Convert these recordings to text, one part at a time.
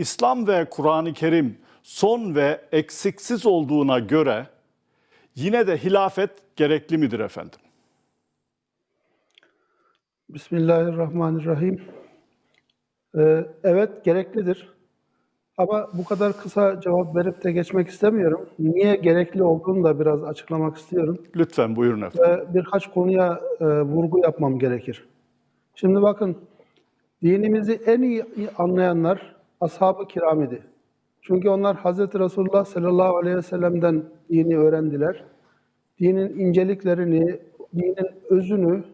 İslam ve Kur'an-ı Kerim son ve eksiksiz olduğuna göre yine de hilafet gerekli midir efendim? Bismillahirrahmanirrahim. Ee, evet gereklidir. Ama bu kadar kısa cevap verip de geçmek istemiyorum. Niye gerekli olduğunu da biraz açıklamak istiyorum. Lütfen buyurun efendim. Ve birkaç konuya e, vurgu yapmam gerekir. Şimdi bakın, dinimizi en iyi anlayanlar ashab-ı kiram idi. Çünkü onlar Hz. Resulullah sallallahu aleyhi ve sellem'den dini öğrendiler. Dinin inceliklerini, dinin özünü,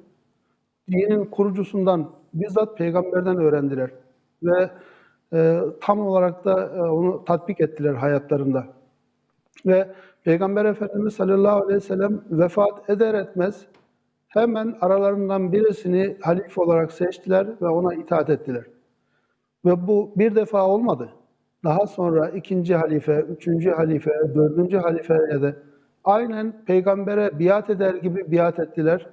dinin kurucusundan, bizzat peygamberden öğrendiler. Ve e, tam olarak da e, onu tatbik ettiler hayatlarında. Ve Peygamber Efendimiz sallallahu aleyhi ve sellem vefat eder etmez hemen aralarından birisini halife olarak seçtiler ve ona itaat ettiler. Ve bu bir defa olmadı. Daha sonra ikinci halife, üçüncü halife, dördüncü halifeye de aynen peygambere biat eder gibi biat ettiler.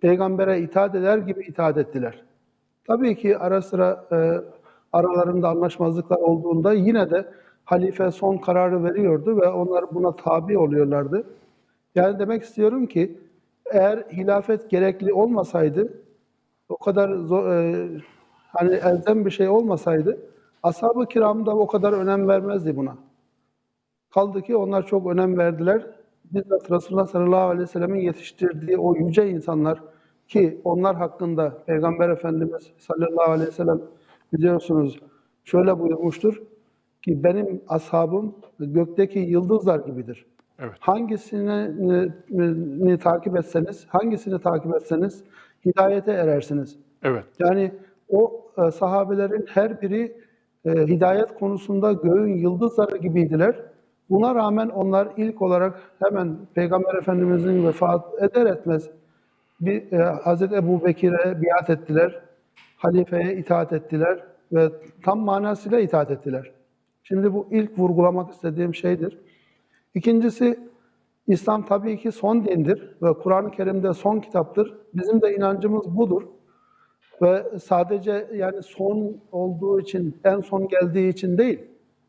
Peygambere itaat eder gibi itaat ettiler. Tabii ki ara sıra e, aralarında anlaşmazlıklar olduğunda yine de halife son kararı veriyordu ve onlar buna tabi oluyorlardı. Yani demek istiyorum ki eğer hilafet gerekli olmasaydı, o kadar zor, e, hani elzem bir şey olmasaydı, ashab-ı kiram da o kadar önem vermezdi buna. Kaldı ki onlar çok önem verdiler. Bizzat Resulullah sallallahu aleyhi ve sellemin yetiştirdiği o yüce insanlar ki onlar hakkında Peygamber Efendimiz sallallahu aleyhi ve sellem biliyorsunuz şöyle buyurmuştur ki benim ashabım gökteki yıldızlar gibidir. Evet. Hangisini ni- takip etseniz, hangisini takip etseniz hidayete erersiniz. Evet. Yani o e, sahabelerin her biri e, hidayet konusunda göğün yıldızları gibiydiler. Buna rağmen onlar ilk olarak hemen Peygamber Efendimizin vefat eder etmez bir e, Hazreti Ebu Bekir'e biat ettiler, halifeye itaat ettiler ve tam manasıyla itaat ettiler. Şimdi bu ilk vurgulamak istediğim şeydir. İkincisi, İslam tabii ki son dindir ve Kur'an-ı Kerim'de son kitaptır. Bizim de inancımız budur. Ve sadece yani son olduğu için, en son geldiği için değil,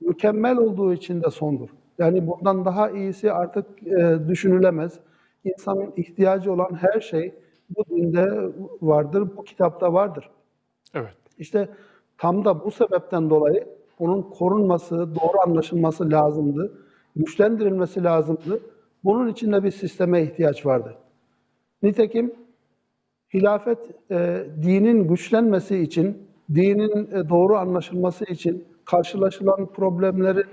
mükemmel olduğu için de sondur. Yani bundan daha iyisi artık e, düşünülemez. İnsanın ihtiyacı olan her şey bu dinde vardır, bu kitapta vardır. Evet. İşte tam da bu sebepten dolayı onun korunması, doğru anlaşılması lazımdı, güçlendirilmesi lazımdı. Bunun için de bir sisteme ihtiyaç vardı. Nitekim hilafet e, dinin güçlenmesi için, dinin e, doğru anlaşılması için, karşılaşılan problemlerin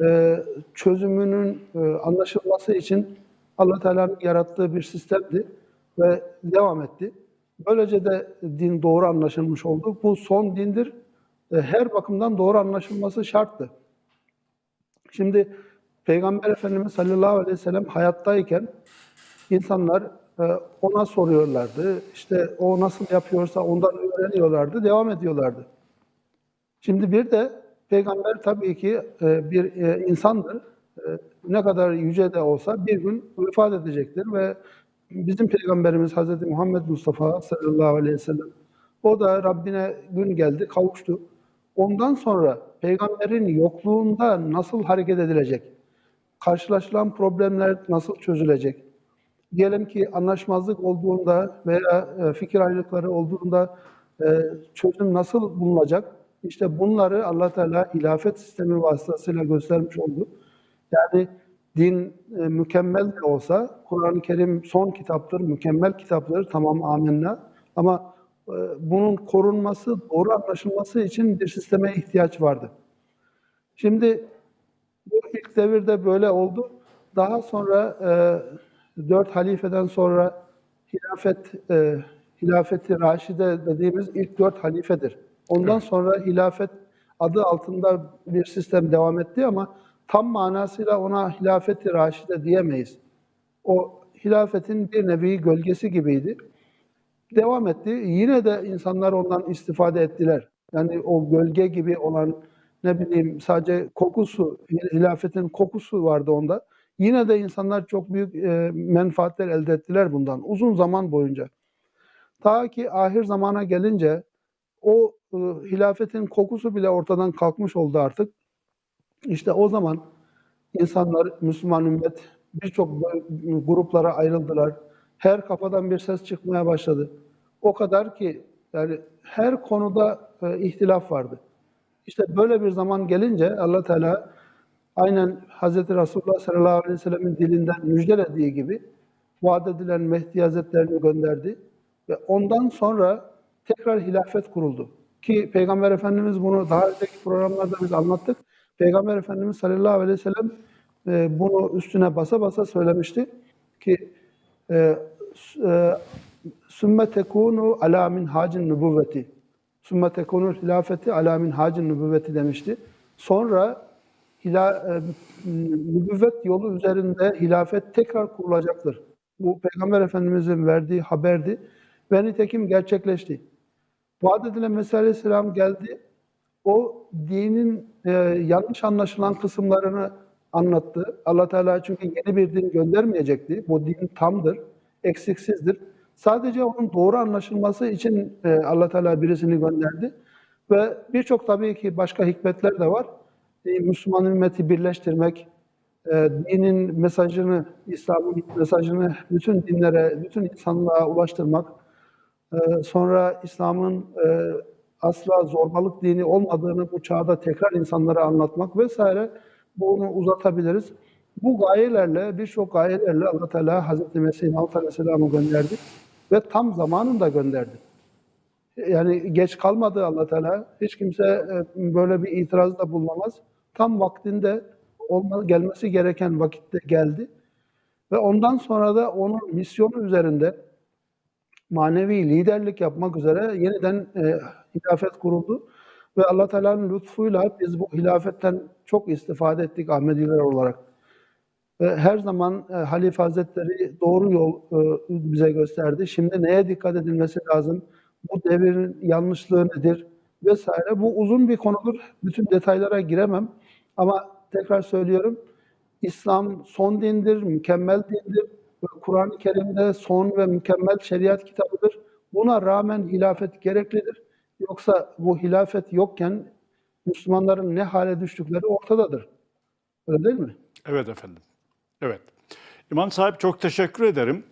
e, çözümünün e, anlaşılması için Allah Teala'nın yarattığı bir sistemdi ve devam etti. Böylece de din doğru anlaşılmış oldu. Bu son dindir. E, her bakımdan doğru anlaşılması şarttı. Şimdi Peygamber Efendimiz sallallahu aleyhi ve sellem hayattayken insanlar ona soruyorlardı. İşte o nasıl yapıyorsa ondan öğreniyorlardı, devam ediyorlardı. Şimdi bir de peygamber tabii ki e, bir e, insandır. E, Ne kadar yüce de olsa bir gün vefat edecektir ve bizim peygamberimiz Hz. Muhammed Mustafa sallallahu aleyhi ve sellem o da Rabbine gün geldi, kavuştu. Ondan sonra peygamberin yokluğunda nasıl hareket edilecek? Karşılaşılan problemler nasıl çözülecek? Diyelim ki anlaşmazlık olduğunda veya e, fikir ayrılıkları olduğunda e, çözüm nasıl bulunacak? İşte bunları Allah Teala hilafet sistemi vasıtasıyla göstermiş oldu. Yani din e, mükemmel de olsa, Kur'an-ı Kerim son kitaptır, mükemmel kitaptır, tamam amenna. Ama bunun korunması, doğru anlaşılması için bir sisteme ihtiyaç vardı. Şimdi bu ilk devirde böyle oldu. Daha sonra e, dört halifeden sonra hilafet, e, hilafeti Raşide dediğimiz ilk dört halifedir. Ondan sonra hilafet adı altında bir sistem devam etti ama tam manasıyla ona hilafeti Raşide diyemeyiz. O hilafetin bir nevi gölgesi gibiydi. Devam etti. Yine de insanlar ondan istifade ettiler. Yani o gölge gibi olan ne bileyim sadece kokusu, hilafetin kokusu vardı onda. Yine de insanlar çok büyük e, menfaatler elde ettiler bundan uzun zaman boyunca. Ta ki ahir zamana gelince o e, hilafetin kokusu bile ortadan kalkmış oldu artık. İşte o zaman insanlar, Müslüman ümmet birçok gruplara ayrıldılar. Her kafadan bir ses çıkmaya başladı. O kadar ki yani her konuda e, ihtilaf vardı. İşte böyle bir zaman gelince Allah Teala aynen Hz. Resulullah sallallahu aleyhi ve sellemin dilinden müjdelediği gibi vaat edilen Mehdi Hazretlerini gönderdi. Ve ondan sonra tekrar hilafet kuruldu. Ki Peygamber Efendimiz bunu daha önceki programlarda biz anlattık. Peygamber Efendimiz sallallahu aleyhi ve sellem e, bunu üstüne basa basa söylemişti ki e, e, sümme tekunu ala min hacin nübüvveti sümme tekunu hilafeti ala min hacin nübüvveti demişti. Sonra hila, e, nübüvvet yolu üzerinde hilafet tekrar kurulacaktır. Bu Peygamber Efendimiz'in verdiği haberdi ve nitekim gerçekleşti. Vaat edilen Mesih Aleyhisselam geldi. O dinin e, yanlış anlaşılan kısımlarını anlattı. Allah Teala çünkü yeni bir din göndermeyecekti. Bu din tamdır, eksiksizdir. Sadece onun doğru anlaşılması için e, Allah Teala birisini gönderdi. Ve birçok tabii ki başka hikmetler de var. E, Müslüman ümmeti birleştirmek, e, dinin mesajını, İslam'ın mesajını bütün dinlere, bütün insanlığa ulaştırmak, ee, Sonra İslam'ın e, asla zorbalık dini olmadığını bu çağda tekrar insanlara anlatmak vesaire bunu uzatabiliriz. Bu gayelerle, birçok gayelerle Allah Teala Hazreti Mesih Maud Aleyhisselam'ı gönderdi ve tam zamanında gönderdi. Yani geç kalmadı Allah Teala. Hiç kimse e, böyle bir itirazda bulunamaz. Tam vaktinde olma, gelmesi gereken vakitte geldi. Ve ondan sonra da onun misyonu üzerinde manevi liderlik yapmak üzere yeniden e, hilafet kuruldu. Ve Allah Teala'nın lütfuyla biz bu hilafetten çok istifade ettik Ahmediler olarak. Ve her zaman e, Halife Hazretleri doğru yol e, bize gösterdi. Şimdi neye dikkat edilmesi lazım? Bu devirin yanlışlığı nedir? Vesaire. Bu uzun bir konudur. Bütün detaylara giremem. Ama tekrar söylüyorum. İslam son dindir, mükemmel dindir. Kur'an-ı Kerim'de son ve mükemmel şeriat kitabıdır. Buna rağmen hilafet gereklidir. Yoksa bu hilafet yokken Müslümanların ne hale düştükleri ortadadır. Öyle değil mi? Evet efendim. Evet. İmam sahip çok teşekkür ederim.